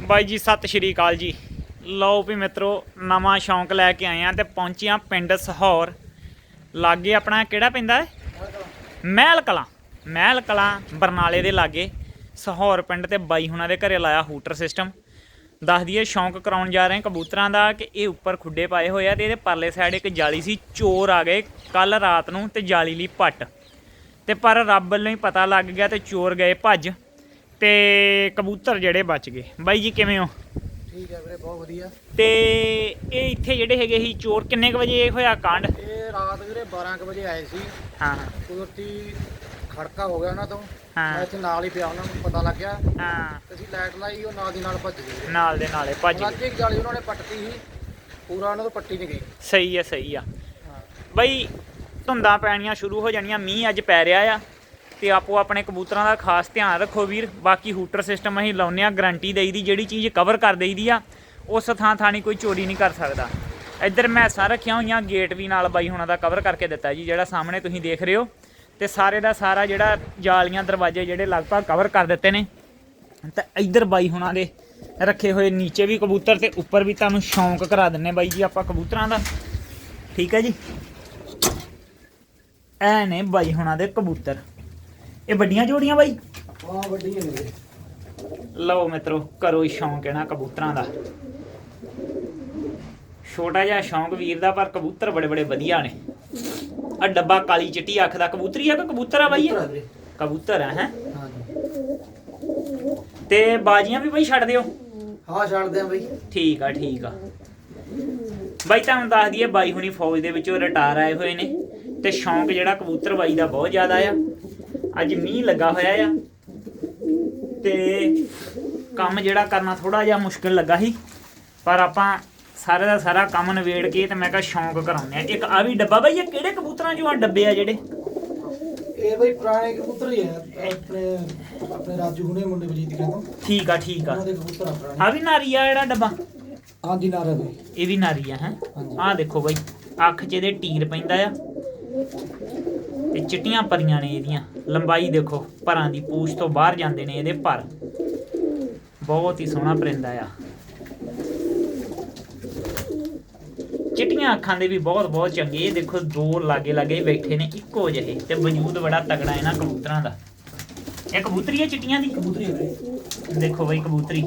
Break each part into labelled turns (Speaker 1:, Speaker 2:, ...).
Speaker 1: ਬਾਈ ਜੀ, ਸਤਿ ਸ਼੍ਰੀ ਅਕਾਲ ਜੀ। ਲਓ ਵੀ ਮਿੱਤਰੋ, ਨਵਾਂ ਸ਼ੌਂਕ ਲੈ ਕੇ ਆਏ ਆ ਤੇ ਪਹੁੰਚਿਆ ਪਿੰਡ ਸਹੌਰ। ਲਾਗੇ ਆਪਣਾ ਕਿਹੜਾ ਪੈਂਦਾ ਹੈ ਮਹਿਲ ਕਲਾਂ ਮਹਿਲ ਕਲਾਂ ਬਰਨਾਲੇ ਦੇ ਲਾਗੇ। ਸਹੌਰ ਪਿੰਡ ਤੇ ਬਾਈ ਹੁਣਾਂ ਦੇ ਘਰੇ ਲਾਇਆ ਹੂਟਰ ਸਿਸਟਮ। ਦੱਸ ਦਈਏ, ਸ਼ੌਂਕ ਕਰਾਉਣ ਜਾ ਰਹੇ ਕਬੂਤਰਾਂ ਦਾ ਕਿ ਇਹ ਉੱਪਰ ਖੁੱਡੇ ਪਾਏ ਹੋਏ ਆ ਤੇ ਇਹਦੇ ਪਰਲੇ ਸਾਈਡ ਇੱਕ ਜਾਲੀ ਸੀ, ਚੋਰ ਆ ਗਏ ਕੱਲ ਰਾਤ ਨੂੰ ਤੇ ਜਾਲੀ ਲਈ ਪੱਟ। ਤੇ ਪਰ ਰੱਬ ਵੱਲੋਂ ਹੀ ਪਤਾ ਲੱਗ ਗਿਆ ਤੇ ਚੋਰ ਗਏ ਭੱਜ। ਤੇ ਕਬੂਤਰ ਜਿਹੜੇ ਬਚ ਗਏ। ਬਾਈ ਜੀ ਕਿਵੇਂ ਹੋ?
Speaker 2: ਠੀਕ ਹੈ ਵੀਰੇ ਬਹੁਤ ਵਧੀਆ।
Speaker 1: ਤੇ ਇਹ ਇੱਥੇ ਜਿਹੜੇ ਹੈਗੇ ਸੀ ਚੋਰ ਕਿੰਨੇ ਕੁ ਵਜੇ ਹੋਇਆ ਕਾਂਡ?
Speaker 2: ਇਹ ਰਾਤ ਵੀਰੇ 12 ਕੁ ਵਜੇ ਆਏ ਸੀ।
Speaker 1: ਹਾਂ।
Speaker 2: ਕੁਦਰਤੀ ਖੜਕਾ ਹੋ ਗਿਆ ਉਹਨਾਂ ਤੋਂ।
Speaker 1: ਹਾਂ।
Speaker 2: ਮੈਂ ਇੱਥੇ ਨਾਲ ਹੀ ਪਿਆ ਉਹਨਾਂ ਨੂੰ ਪਤਾ ਲੱਗਿਆ
Speaker 1: ਹਾਂ।
Speaker 2: ਅਸੀਂ ਲਾਈਟ ਲਾਈ ਉਹ ਨਾਲ ਦੀ ਨਾਲ ਭੱਜ ਗਏ
Speaker 1: ਨਾਲ ਦੇ ਨਾਲੇ ਭੱਜ ਗਏ।
Speaker 2: ਅੱਜ ਇੱਕ ਜਾਲੀ ਉਹਨਾਂ ਨੇ ਪੱਟਤੀ ਸੀ। ਪੂਰਾ ਉਹਨਾਂ ਤੋਂ ਪੱਟੀ ਨਹੀਂ ਗਈ।
Speaker 1: ਸਹੀ ਆ ਸਹੀ ਆ।
Speaker 2: ਹਾਂ।
Speaker 1: ਬਈ ਧੁੰਦਾਂ ਪੈਣੀਆਂ ਸ਼ੁਰੂ ਹੋ ਜਾਣੀਆਂ ਮੀਂਹ ਅੱਜ ਪੈ ਰਿਹਾ ਆ। ਤੇ ਆਪੋ ਆਪਣੇ ਕਬੂਤਰਾਂ ਦਾ ਖਾਸ ਧਿਆਨ ਰੱਖੋ ਵੀਰ। ਬਾਕੀ ਹੂਟਰ ਸਿਸਟਮ ਅਸੀਂ ਲਾਉਂਦੇ ਆ ਗਾਰੰਟੀ ਦੇਈਦੀ, ਜਿਹੜੀ ਚੀਜ਼ ਕਵਰ ਕਰ ਦੇਈਦੀ ਆ, ਉਸ ਥਾਂ ਥਾਣੀ ਕੋਈ ਚੋਰੀ ਨਹੀਂ ਕਰ ਸਕਦਾ। ਇੱਧਰ ਮੈਸਾਂ ਰੱਖੀਆਂ ਹੋਈਆਂ ਗੇਟ ਵੀ ਨਾਲ ਬਾਈ ਹੁਣਾਂ ਦਾ ਕਵਰ ਕਰਕੇ ਦਿੱਤਾ ਜੀ, ਜਿਹੜਾ ਸਾਹਮਣੇ ਤੁਸੀਂ ਦੇਖ ਰਹੇ ਹੋ। ਤੇ ਸਾਰੇ ਦਾ ਸਾਰਾ ਜਿਹੜਾ ਜਾਲੀਆਂ ਦਰਵਾਜ਼ੇ ਜਿਹੜੇ ਲਗਭਗ ਕਵਰ ਕਰ ਦਿੱਤੇ ਨੇ। ਤਾਂ ਇੱਧਰ ਬਾਈ ਹੁਣਾਂ ਦੇ ਰੱਖੇ ਹੋਏ ਨੀਚੇ ਵੀ ਕਬੂਤਰ ਤੇ ਉੱਪਰ ਵੀ ਤੁਹਾਨੂੰ ਸ਼ੌਂਕ ਕਰਾ ਦਿੰਨੇ ਬਾਈ ਜੀ ਆਪਾਂ ਕਬੂਤਰਾਂ ਦਾ। ਠੀਕ ਹੈ ਜੀ? ਐ ਨੇ ਬਾਈ ਹੁਣਾਂ ਦੇ ਕਬੂਤਰ। ਇਹ ਵੱਡੀਆਂ ਜੋੜੀਆਂ ਬਾਈ।
Speaker 2: ਹਾਂ ਵੱਡੀ ਹੈ ਵੀਰੇ
Speaker 1: ਲਓ ਮਿੱਤਰੋ ਕਰੋ ਸ਼ੌਂਕ ਇਹਨਾਂ ਕਬੂਤਰਾਂ ਦਾ। ਛੋਟਾ ਜਿਹਾ ਸ਼ੌਂਕ ਵੀਰ ਦਾ ਪਰ ਕਬੂਤਰ ਬੜੇ ਬੜੇ ਵਧੀਆ ਨੇ। ਆ ਡੱਬਾ ਕਾਲੀ ਚਿੱਟੀ ਅੱਖ ਦਾ ਕਬੂਤਰੀ ਆ ਕਿ ਕਬੂਤਰ ਆ ਬਾਈ ਇਹ? ਕਬੂਤਰ ਆ ਹੈ?
Speaker 2: ਹਾਂ
Speaker 1: ਤੇ ਬਾਜੀਆਂ ਵੀ ਬਾਈ ਛੱਡ ਦਿਓ?
Speaker 2: ਹਾਂ ਛੱਡਦੇ ਆ ਬਈ।
Speaker 1: ਠੀਕ ਆ ਠੀਕ ਆ। ਬਾਈ ਤੁਹਾਨੂੰ ਦੱਸ ਦਈਏ ਬਾਈ ਹੁਣੀ ਫੌਜ ਦੇ ਵਿੱਚੋਂ ਰਿਟਾਇਰ ਆਏ ਹੋਏ ਨੇ ਤੇ ਸ਼ੌਂਕ ਜਿਹੜਾ ਕਬੂਤਰ ਬਾਈ ਦਾ ਬਹੁਤ ਜ਼ਿਆਦਾ ਆ। ਅੱਜ ਮੀਂਹ ਲੱਗਾ ਹੋਇਆ ਆ। ਤੇ ਕੰਮ ਜਿਹੜਾ ਕਰਨਾ ਥੋੜਾ ਜਿਹਾ ਮੁਸ਼ਕਿਲ ਲੱਗਾ ਸੀ। ਪਰ ਆਪਾਂ ਸਾਰੇ ਦਾ ਸਾਰਾ ਕੰਮ ਨਵੇੜ ਕੇ ਤੇ ਮੈਂ ਕਿਹਾ ਸ਼ੌਂਕ ਕਰਾਉਂਦੇ ਆ ਇੱਕ ਆ ਵੀ ਡੱਬਾ ਬਾਈ ਇਹ ਕਿਹੜੇ ਕਬੂਤਰਾਂ ਚੋਂ ਆ ਡੱਬੇ ਆ ਜਿਹੜੇ?
Speaker 2: ਇਹ ਬਈ ਪੁਰਾਣੇ ਕਬੂਤਰ ਹੀ ਹੈ ਆਪਣੇ ਆਪਣੇ ਰਾਜੂ ਹੁਣੇ ਮੁੰਡੇ ਵਜੀਤ ਕਹਿੰਦਾ।
Speaker 1: ਠੀਕ ਆ ਠੀਕ ਆ।
Speaker 2: ਉਹਨਾਂ ਦੇ ਕਬੂਤਰ ਆ ਪੁਰਾਣੇ।
Speaker 1: ਆ ਵੀ ਨਾਰੀ ਆ ਜਿਹੜਾ ਡੱਬਾ?
Speaker 2: ਹਾਂਜੀ ਨਾਰਾ ਬਈ
Speaker 1: ਇਹ ਵੀ ਨਾਰੀ ਆ ਹੈ। ਆਹ ਦੇਖੋ ਬਾਈ ਅੱਖ 'ਚ ਇਹਦੇ ਟੀਰ ਪੈਂਦਾ ਆ। ਤੇ ਚਿੱਟੀਆਂ ਪਰੀਆਂ ਨੇ ਇਹਦੀਆਂ। ਲੰਬਾਈ ਦੇਖੋ ਪਰਾਂ ਦੀ ਪੂਛ ਤੋਂ ਬਾਹਰ ਜਾਂਦੇ ਨੇ ਇਹਦੇ ਪਰ। ਬਹੁਤ ਹੀ ਸੋਹਣਾ ਪਰਿੰਦਾ ਆ। ਚਿੱਟੀਆਂ ਅੱਖਾਂ ਦੇ ਵੀ ਬਹੁਤ ਬਹੁਤ ਚੰਗੇ। ਇਹ ਦੇਖੋ ਦੋ ਲਾਗੇ ਲਾਗੇ ਬੈਠੇ ਨੇ ਇੱਕੋ ਜਿਹੇ ਤੇ ਵਜੂਦ ਬੜਾ ਤਗੜਾ ਇਹਨਾਂ ਕਬੂਤਰਾਂ ਦਾ। ਇਹ ਕਬੂਤਰੀ ਹੈ ਚਿੱਟੀਆਂ ਦੀ?
Speaker 2: ਕਬੂਤਰੀ ਹੈ
Speaker 1: ਦੇਖੋ ਬਈ ਕਬੂਤਰੀ।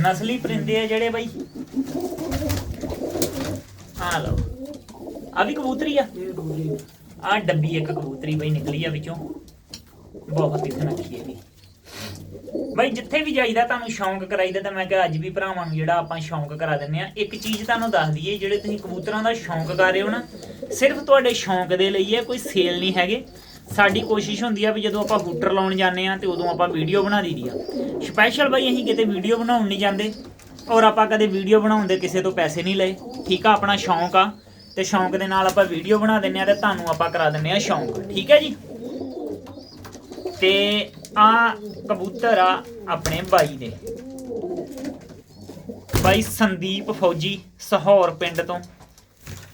Speaker 1: ਨਸਲੀ ਪਰਿੰਦੇ ਆ ਜਿਹੜੇ ਬਈ। ਆ ਲਓ। ਆ ਵੀ ਕਬੂਤਰੀ ਆ? ਆ ਡੱਬੀ ਇੱਕ ਕਬੂਤਰੀ ਬਈ ਨਿਕਲੀ ਆ ਵਿੱਚੋਂ। ਬਹੁਤ ਹੀ ਸੁਨੱਖੀ ਹੈ ਵੀ ਬਈ ਜਿੱਥੇ ਵੀ ਜਾਈਦਾ ਤੁਹਾਨੂੰ ਸ਼ੌਂਕ ਕਰਾਈਦਾ ਤਾਂ ਮੈਂ ਕਿਹਾ ਅੱਜ ਵੀ ਭਰਾਵਾਂ ਨੂੰ ਜਿਹੜਾ ਆਪਾਂ ਸ਼ੌਂਕ ਕਰਾ ਦਿੰਨੇ ਆ, ਇੱਕ ਚੀਜ਼ ਤੁਹਾਨੂੰ ਦੱਸ ਦਈਏ, ਜਿਹੜੇ ਤੁਸੀਂ ਕਬੂਤਰਾਂ ਦਾ ਸ਼ੌਂਕ ਕਰ ਰਹੇ ਹੋ ਨਾ, ਸਿਰਫ ਤੁਹਾਡੇ ਸ਼ੌਂਕ ਦੇ ਲਈ ਹੈ ਕੋਈ ਸੇਲ ਨਹੀਂ ਹੈਗੇ। ਸਾਡੀ ਕੋਸ਼ਿਸ਼ ਹੁੰਦੀ ਆ ਵੀ ਜਦੋਂ ਆਪਾਂ ਹੂਟਰ ਲਾਉਣ ਜਾਂਦੇ ਆ ਤੇ ਉਦੋਂ ਆਪਾਂ ਵੀਡੀਓ ਬਣਾ ਦਈਦੀ ਆ। ਸਪੈਸ਼ਲ ਬਈ ਅਸੀਂ ਕਿਤੇ ਵੀਡੀਓ ਬਣਾਉਣ ਨਹੀਂ ਜਾਂਦੇ ਔਰ ਆਪਾਂ ਕਦੇ ਵੀਡੀਓ ਬਣਾਉਣ ਦੇ ਕਿਸੇ ਤੋਂ ਪੈਸੇ ਨਹੀਂ ਲਏ। ਠੀਕ ਆ, ਆਪਣਾ ਸ਼ੌਂਕ ਆ। ਤੇ ਸ਼ੌਂਕ ਦੇ ਨਾਲ ਆਪਾਂ ਵੀਡੀਓ ਬਣਾ ਦਿੰਨੇ ਆ ਤੇ ਤੁਹਾਨੂੰ ਆਪਾਂ ਕਰਾ ਦਿੰਨੇ ਆ ਸ਼ੌਂਕ ਠੀਕ ਹੈ ਜੀ? ਤੇ ਆ ਕਬੂਤਰ ਆ ਆਪਣੇ ਬਾਈ ਦੇ। ਬਾਈ ਸੰਦੀਪ ਫੌਜੀ ਸਹੌਰ ਪਿੰਡ ਤੋਂ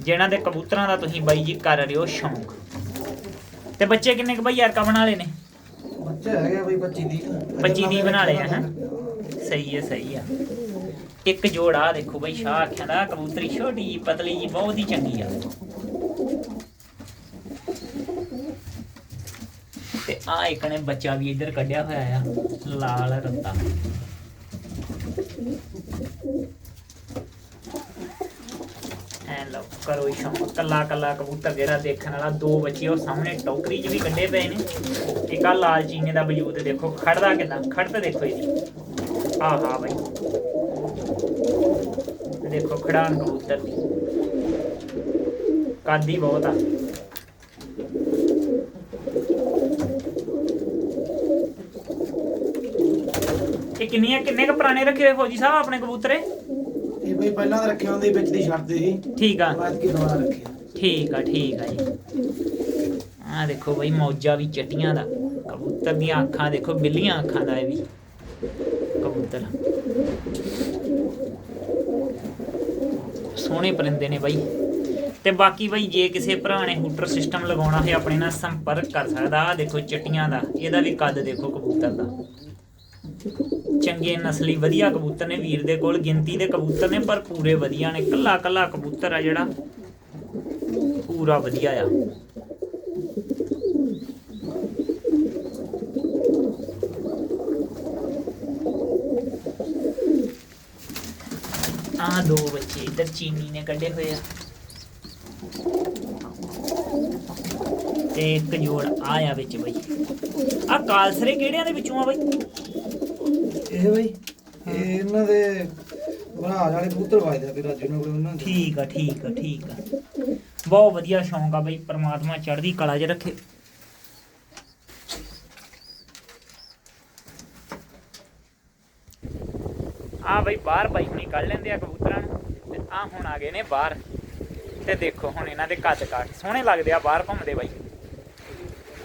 Speaker 1: ਜਿਨ੍ਹਾਂ ਦੇ ਕਬੂਤਰਾਂ ਦਾ ਤੁਸੀਂ ਬਾਈ ਜੀ ਕਰ ਰਹੇ ਹੋ ਸ਼ੌਂਕ। ਤੇ ਬੱਚੇ ਕਿੰਨੇ ਕੁ ਬਾਈ ਯਾਰਕਾ ਬਣਾ ਲਏ ਨੇ?
Speaker 2: ਬੱਚੇ ਹੈਗੇ ਬਈ 25 ਦੀ
Speaker 1: 25 ਦੀ ਬਣਾ ਲਏ ਆ ਹੈ? ਸਹੀ ਹੈ ਸਹੀ ਆ ਇੱਕ ਜੋੜਾ ਦੇਖੋ ਬਾਈ ਸ਼ਾਹ ਆਖਿਆ ਦਾ ਕਬੂਤਰੀ ਛੋਟੀ ਜਿਹੀ, ਪਤਲੀ ਜੀ ਬਹੁਤ ਹੀ ਚੰਗੀ ਆ। ਤੇ ਆ ਇੱਕ ਨੇ ਬੱਚਾ ਵੀ ਇੱਧਰ ਕੱਢਿਆ ਹੋਇਆ ਆ ਲਾਲ ਰੱਤਾ। ਐ ਲਓ ਕਰੋ ਸ਼ੌਂਕ। ਕੱਲਾ ਕੱਲਾ ਕਬੂਤਰ ਜਿਹੜਾ ਦੇਖਣ ਵਾਲਾ ਦੋ ਬੱਚੇ ਉਹ ਸਾਹਮਣੇ ਟੋਕਰੀ 'ਚ ਵੀ ਕੱਢੇ ਪਏ ਨੇ। ਇੱਕ ਆ ਲਾਲ ਚੀਨੇ ਦਾ ਵਜੂਦ ਦੇਖੋ ਖੜਦਾ ਕਿਦਾਂ? ਖੜਦਾ ਦੇਖੋ ਇਹਦੀ। ਆਹ ਹਾਂ ਬਾਈ। ਦੇਖੋ ਖੜਾਨ ਕਬੂਤਰ ਦੀ। ਕਾਦੀ ਬਹੁਤ ਆ। ਇਹ ਕਿੰਨੀਆਂ ਕਿੰਨੇ ਕ ਪੁਰਾਣੇ ਰੱਖੇ ਹੋਏ ਫੌਜੀ ਸਾਹਿਬ ਆਪਣੇ ਕਬੂਤਰੇ?
Speaker 2: ਇਹ ਬਈ ਪਹਿਲਾਂ ਤਾਂ ਰੱਖੇ ਹੁੰਦੇ ਵਿੱਚ ਦੀ ਛੱਡਦੇ ਸੀ।
Speaker 1: ਠੀਕ ਆ।
Speaker 2: ਬਾਅਦ ਕੀ ਦੁਬਾਰਾ ਰੱਖਿਆ?
Speaker 1: ਠੀਕ ਆ ਠੀਕ ਆ ਜੀ। ਆ ਦੇਖੋ ਬਈ ਮੌਜਾ ਵੀ ਚਟੀਆਂ ਦਾ। ਕਬੂਤਰ ਦੀਆਂ ਅੱਖਾਂ ਦੇਖੋ ਬਿੱਲੀਆਂ ਅੱਖਾਂ ਦਾ ਇਹ ਵੀ। ਕਬੂਤਰ। ਸੋਹਣੇ ਪਰਿੰਦੇ ਨੇ ਬਾਈ। ਤੇ ਬਾਕੀ ਬਈ, ਜੇ ਕਿਸੇ ਭਰਾ ਨੇ ਹੂਟਰ ਸਿਸਟਮ ਲਗਾਉਣਾ ਹੈ ਆਪਣੇ ਨਾਲ ਸੰਪਰਕ ਕਰ ਸਕਦਾ। ਆ ਦੇਖੋ ਚਿੱਟੀਆਂ ਦਾ, ਇਹਦਾ ਵੀ ਕੱਦ ਦੇਖੋ ਕਬੂਤਰ ਦਾ। ਚੰਗੇ ਨਸਲੀ ਵਧੀਆ ਕਬੂਤਰ ਨੇ, ਵੀਰ ਦੇ ਕੋਲ ਗਿਣਤੀ ਦੇ ਕਬੂਤਰ ਨੇ, ਪਰ ਪੂਰੇ ਵਧੀਆ ਨੇ। ਕੱਲਾ ਕੱਲਾ ਕਬੂਤਰ ਆ ਜਿਹੜਾ, ਪੂਰਾ ਵਧੀਆ ਆ। ਆ ਦੋ ਬੱਚੇ ਇੱਧਰ ਚੀਨੀ ਨੇ ਕੱਢੇ ਹੋਏ ਆ। ਤੇ ਇੱਕ ਜੋੜ ਆ ਆ ਵਿੱਚ ਬਈ। ਆ ਕਾਲਸਰੇ ਕਿਹੜਿਆਂ ਦੇ ਵਿੱਚੋਂ ਆ ਬਈ?
Speaker 2: ਇਹ ਬਈ ਇਹ ਇਹਨਾਂ ਦੇ ਬਰਾਜ ਵਾਲੇ ਕਬੂਤਰ ਵਾਜਦੇ ਫਿਰ ਰਾਜੂ ਨੂੰ ਉਹਨਾਂ ਦੇ।
Speaker 1: ਠੀਕ ਆ ਠੀਕ ਆ ਠੀਕ ਆ। ਬਹੁਤ ਵਧੀਆ ਸ਼ੌਂਕ ਆ ਬਈ ਪ੍ਰਮਾਤਮਾ ਚੜ੍ਹਦੀ ਕਲਾ 'ਚ ਰੱਖੇ। ਆ ਬਈ, ਬਾਹਰ ਬਾਈ ਹੁਣੀ ਕੱਢ ਲੈਂਦੇ ਆ ਕਬੂਤਰਾਂ ਨੂੰ। ਤੇ ਆ ਹੁਣ ਆ ਗਏ ਨੇ ਬਾਹਰ। ਤੇ ਦੇਖੋ, ਹੁਣ ਇਹਨਾਂ ਦੇ ਕੱਦ ਕਾਟ ਸੋਹਣੇ ਲੱਗਦੇ ਆ ਬਾਹਰ ਘੁੰਮਦੇ ਬਾਈ।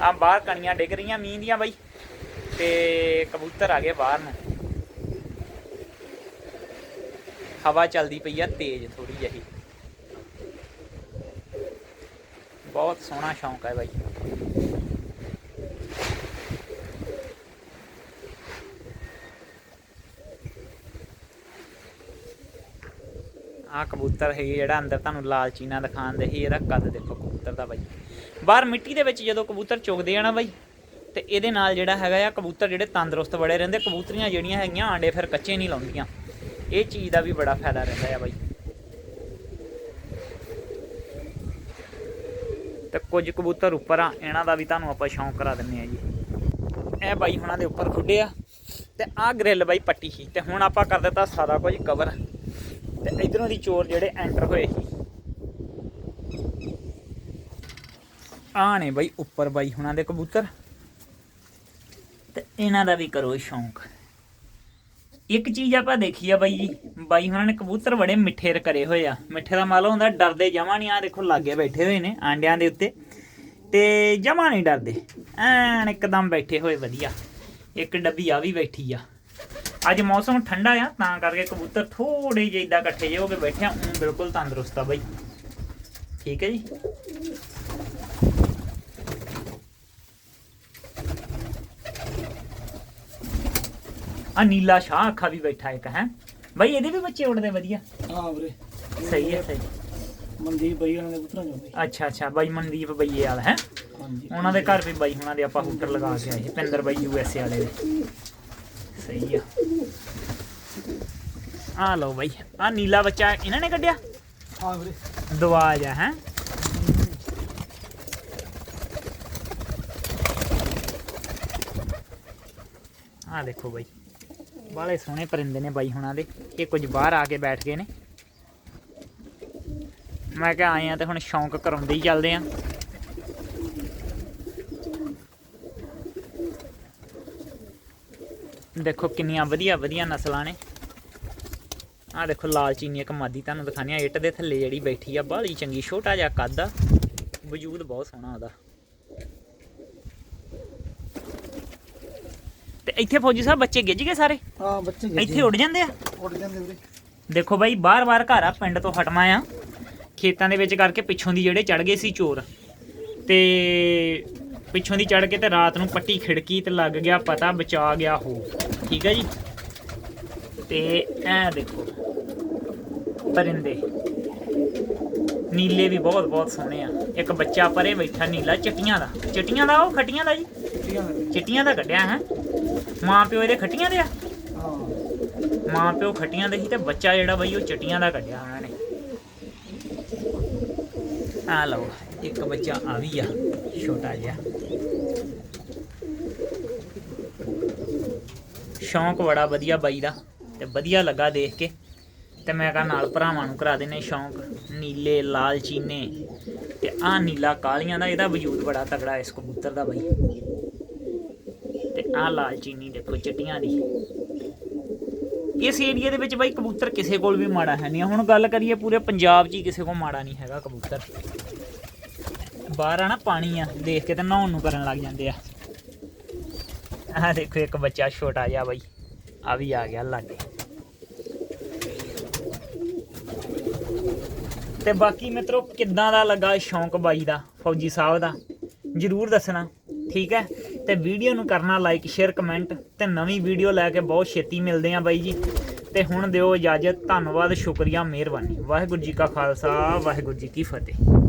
Speaker 1: ਆ ਬਾਹਰ ਕਣੀਆਂ ਡਿੱਗ ਰਹੀਆਂ, ਮੀਂਹ ਦੀਆਂ ਬਾਈ। ਤੇ ਕਬੂਤਰ ਆ ਗਏ ਬਾਹਰ ਨੂੰ। ਹਵਾ ਚੱਲਦੀ ਪਈ ਆ, ਤੇਜ਼ ਥੋੜੀ ਜਿਹੀ। ਬਹੁਤ ਸੋਹਣਾ ਸ਼ੌਂਕ ਹੈ ਬਾਈ। ਆ ਕਬੂਤਰ ਹੈ ਜਿਹੜਾ ਅੰਦਰ ਤੁਹਾਨੂੰ ਲਾਲ ਚੀਨਾ ਦਿਖਾਉਂਦੇ ਸੀ, ਇਹਦਾ ਕੱਦ ਦੇਖੋ ਕਬੂਤਰ ਦਾ ਬਾਈ। ਬਾਹਰ ਮਿੱਟੀ ਦੇ ਵਿੱਚ ਜਦੋਂ ਕਬੂਤਰ ਚੁਗਦੇ ਆ ਨਾ ਬਾਈ, ਤੇ ਇਹਦੇ ਨਾਲ ਜਿਹੜਾ ਹੈਗਾ ਆ ਕਬੂਤਰ ਜਿਹੜੇ ਤੰਦਰੁਸਤ ਬੜੇ ਰਹਿੰਦੇ, ਕਬੂਤਰੀਆਂ ਜਿਹੜੀਆਂ ਹੈਗੀਆਂ ਆਂਡੇ ਫਿਰ ਕੱਚੇ ਨਹੀਂ ਲਾਉਂਦੀਆਂ। ਇਹ ਚੀਜ਼ ਦਾ ਵੀ ਬੜਾ ਫਾਇਦਾ ਰਹਿੰਦਾ ਆ ਬਾਈ। ਤੇ ਕੁਝ ਕਬੂਤਰ ਉੱਪਰ ਆ, ਇਹਨਾਂ ਦਾ ਵੀ ਤੁਹਾਨੂੰ ਆਪਾਂ ਸ਼ੌਂਕ ਕਰਾ ਦਿੰਨੇ ਆ ਜੀ। ਇਹ ਬਾਈ ਹੁਣਾਂ ਦੇ ਉੱਪਰ ਖੁੱਡੇ ਆ, ਤੇ ਆਹ ਗ੍ਰਿਲ ਬਾਈ ਪੱਟੀ ਸੀ, ਤੇ ਹੁਣ ਆਪਾਂ ਕਰ ਦਿੱਤਾ ਸਾਰਾ ਕੁਝ ਕਵਰ ਤੇ ਇਧਰੋਂ ਦੀ ਚੋਰ ਜਿਹੜੇ ਐਂਟਰ ਹੋਏ ਸੀ। ਆ ਨੇ ਬਾਈ ਉੱਪਰ ਬਾਈ ਹੁਣਾਂ ਦੇ ਕਬੂਤਰ। ਤੇ ਇਹਨਾਂ ਦਾ ਵੀ ਕਰੋ ਸ਼ੌਂਕ। ਇੱਕ ਚੀਜ਼ ਆਪਾਂ ਦੇਖੀ ਆ ਬਾਈ ਜੀ, ਬਾਈ ਹੁਣਾਂ ਨੇ ਕਬੂਤਰ ਬੜੇ ਮਿੱਠੇ ਕਰੇ ਹੋਏ ਆ। ਮਿੱਠੇ ਦਾ ਮਤਲਬ ਹੁੰਦਾ ਡਰਦੇ ਜਮਾ ਨਹੀਂ ਆ ਦੇਖੋ ਲਾਗੇ ਬੈਠੇ ਹੋਏ ਨੇ ਆਂਡਿਆਂ ਦੇ ਉੱਤੇ। ਤੇ ਜਮਾ ਨਹੀਂ ਡਰਦੇ, ਐਨ ਇੱਕਦਮ ਬੈਠੇ ਹੋਏ ਵਧੀਆ। ਇੱਕ ਡੱਬੀ ਆ ਵੀ ਬੈਠੀ ਆ। ਅੱਜ ਮੌਸਮ ਠੰਡਾ ਆ ਤਾਂ ਕਰਕੇ ਕਬੂਤਰ ਥੋੜੇ ਜਿਹੇ ਇਦਾਂ ਇਕੱਠੇ ਜਿਹੇ ਹੋ ਕੇ ਬੈਠੇ ਆ। ਊਂ ਬਿਲਕੁਲ ਤੰਦਰੁਸਤ ਆ ਬਾਈ। ਠੀਕ ਹੈ ਜੀ। ਆ ਨੀਲਾ ਸ਼ਾਹ ਅੱਖਾ ਵੀ ਬੈਠਾ ਇੱਕ ਹੈ। ਬਾਈ ਇਹਦੇ ਵੀ ਬੱਚੇ ਉੱਡਦੇ ਵਧੀਆ?
Speaker 2: ਹਾਂ ਵੀਰੇ।
Speaker 1: ਸਹੀ ਹੈ ਸਹੀ।
Speaker 2: ਮਨਦੀਪ ਬਈ ਉਹਨਾਂ ਦੇ ਕਬੂਤਰਾਂ ਚੋਂ
Speaker 1: ਅੱਛਾ ਅੱਛਾ। ਬਾਈ ਮਨਦੀਪ ਬਈਏ ਵਾਲਾ ਹੈ। ਉਹਨਾਂ ਦੇ ਘਰ ਵੀ ਬਾਈ ਹੁਣਾਂ ਦੇ ਆਪਾਂ ਹੂਟਰ ਲਗਾ ਕੇ ਆਏ ਪਿੰਦਰ ਬਾਈ ਯੂ ਐਸ ਏ ਵਾਲੇ ਦੇ। ਸਹੀ ਆ। ਆ ਲਓ ਬਾਈ ਆ ਨੀਲਾ ਬੱਚਾ ਇਹਨਾਂ ਨੇ ਕੱਢਿਆ?
Speaker 2: ਹਾਂ ਵੀਰੇ।
Speaker 1: ਦਵਾਜ ਆ ਹੈ? ਆ ਦੇਖੋ ਬਾਈ ਬਾਲੇ ਸੋਹਣੇ ਪਰਿੰਦੇ ਨੇ ਬਾਈ ਹੁਣਾਂ ਦੇ। ਇਹ ਕੁਝ ਬਾਹਰ ਆ ਕੇ ਬੈਠ ਗਏ ਨੇ। ਮੈਂ ਕਿਹਾ ਆਏ ਆ ਤੇ ਹੁਣ ਸ਼ੌਂਕ ਕਰਾਉਂਦੇ ਹੀ ਚੱਲਦੇ ਆ। ਦੇਖੋ ਕਿੰਨੀਆਂ ਵਧੀਆ ਵਧੀਆ ਨਸਲਾਂ ਨੇ। ਆ ਦੇਖੋ ਲਾਲ ਚੀਨੀ ਇੱਕ ਮਾਦੀ ਤੁਹਾਨੂੰ ਦਿਖਾਣੀ ਆ ਇੱਟ ਦੇ ਥੱਲੇ ਜਿਹੜੀ ਬੈਠੀ ਆ ਬਾਹਲੀ ਚੰਗੀ ਛੋਟਾ ਜਿਹਾ ਕੱਦ ਆ। ਵਜੂਦ ਬਹੁਤ ਸੋਹਣਾ ਉਹਦਾ। ਤੇ ਇੱਥੇ ਫੌਜੀ ਸਾਹਿਬ ਬੱਚੇ ਗਿੱਜ ਗਏ ਸਾਰੇ?
Speaker 2: ਹਾਂ ਬੱਚੇ ਗਿੱਜੇ
Speaker 1: ਇੱਥੇ ਉੱਡ ਜਾਂਦੇ ਆ?
Speaker 2: ਉੱਡ ਜਾਂਦੇ ਵੀਰੇ।
Speaker 1: ਦੇਖੋ ਬਾਈ ਬਾਰ-ਬਾਰ ਘਰ ਆ ਪਿੰਡ ਤੋਂ ਹਟਣਾ ਆ। ਖੇਤਾਂ ਦੇ ਵਿੱਚ ਕਰਕੇ ਪਿੱਛੋਂ ਦੀ ਜਿਹੜੇ ਚੜ ਗਏ ਸੀ ਚੋਰ। ਤੇ ਪਿੱਛੋਂ ਦੀ ਚੜ ਕੇ ਤੇ ਰਾਤ ਨੂੰ ਪੱਟੀ ਖਿੜਕੀ ਤੇ ਲੱਗ ਗਿਆ ਪਤਾ ਬਚਾ ਗਿਆ ਹੋ। ਠੀਕ ਹੈ ਜੀ? ਤੇ ਐ ਦੇਖੋ। ਪਰਿੰਦੇ। ਨੀਲੇ ਵੀ ਬਹੁਤ ਬਹੁਤ ਸੋਹਣੇ ਆ। ਇੱਕ ਬੱਚਾ ਪਰੇ ਬੈਠਾ ਨੀਲਾ ਚਿੱਟੀਆਂ ਦਾ। ਚਿੱਟੀਆਂ ਦਾ ਉਹ ਖੱਟੀਆਂ ਦਾ ਜੀ? ਚਿੱਟੀਆਂ ਦਾ। ਕੱਢਿਆ ਹੈ? ਮਾਂ ਪਿਓ ਇਹਦੇ ਖੱਟੀਆਂ ਦੇ ਆ? ਮਾਂ ਪਿਓ ਖੱਟੀਆਂ ਦੇ ਸੀ ਤੇ ਬੱਚਾ ਜਿਹੜਾ ਬਈ ਉਹ ਚਟੀਆਂ ਦਾ ਕੱਢਿਆ ਉਹਨਾਂ ਨੇ। ਆ ਲਓ ਇੱਕ ਬੱਚਾ ਆ ਵੀ ਆ ਛੋਟਾ ਜਿਹਾ। ਸ਼ੌਂਕ ਬੜਾ ਵਧੀਆ ਬਾਈ ਦਾ। ਤੇ ਵਧੀਆ ਲੱਗਾ ਦੇਖ ਕੇ। ਤੇ ਮੈਂ ਕਹਾ ਨਾਲ ਭਰਾਵਾਂ ਨੂੰ ਕਰਾ ਦੇਨੇ ਸ਼ੌਂਕ, ਨੀਲੇ, ਲਾਲ, ਚੀਨੇ। ਤੇ ਆ ਨੀਲਾ ਕਾਲੀਆਂ ਦਾ, ਇਹਦਾ ਵਜੂਦ ਬੜਾ ਤਗੜਾ ਇਸ ਕਬੂਤਰ ਦਾ ਬਾਈ। ਤੇ ਆ ਲਾਲ ਚੀਨੀ ਦੇਖੋ ਚਟੀਆਂ ਦੀ। ਇਸ ਏਰੀਆ ਦੇ ਵਿੱਚ ਬਾਈ ਕਬੂਤਰ ਕਿਸੇ ਕੋਲ ਵੀ ਮਾੜਾ ਹੈ ਨਹੀਂ। ਹੁਣ ਗੱਲ ਕਰੀਏ ਪੂਰੇ ਪੰਜਾਬ 'ਚ ਹੀ ਕਿਸੇ ਕੋਲ ਮਾੜਾ ਨਹੀਂ ਹੈਗਾ ਕਬੂਤਰ। ਬਾਹਰ ਆ ਨਾ ਪਾਣੀ ਆ, ਦੇਖ ਕੇ ਤਾਂ ਨਹਾਉਣ ਨੂੰ ਕਰਨ ਲੱਗ ਜਾਂਦੇ ਆ। ਆਹ ਦੇਖੋ ਇੱਕ ਬੱਚਾ ਛੋਟਾ ਜਿਹਾ ਬਾਈ। ਆ ਵੀ ਆ ਗਿਆ ਲਾਗੇ। ਤੇ ਬਾਕੀ ਮਿੱਤਰੋ, ਕਿੱਦਾਂ ਦਾ ਲੱਗਾ ਸ਼ੌਂਕ ਬਾਈ ਦਾ, ਫੌਜੀ ਸਾਹਿਬ ਦਾ? ਜਰੂਰ ਦੱਸਣਾ, ਠੀਕ ਹੈ? ਤੇ ਵੀਡੀਓ ਨੂੰ ਕਰਨਾ ਲਾਈਕ ਸ਼ੇਅਰ ਕਮੈਂਟ ਤੇ ਨਵੀਂ ਵੀਡੀਓ ਲੈ ਕੇ ਬਹੁਤ ਛੇਤੀ ਮਿਲਦੇ ਆਂ ਬਾਈ ਜੀ। ਤੇ ਹੁਣ ਦਿਓ ਇਜਾਜ਼ਤ, ਧੰਨਵਾਦ, ਸ਼ੁਕਰੀਆ, ਮਿਹਰਬਾਨੀ। ਵਾਹਿਗੁਰੂ ਜੀ ਕਾ ਖਾਲਸਾ, ਵਾਹਿਗੁਰੂ ਜੀ ਕੀ ਫਤਿਹ।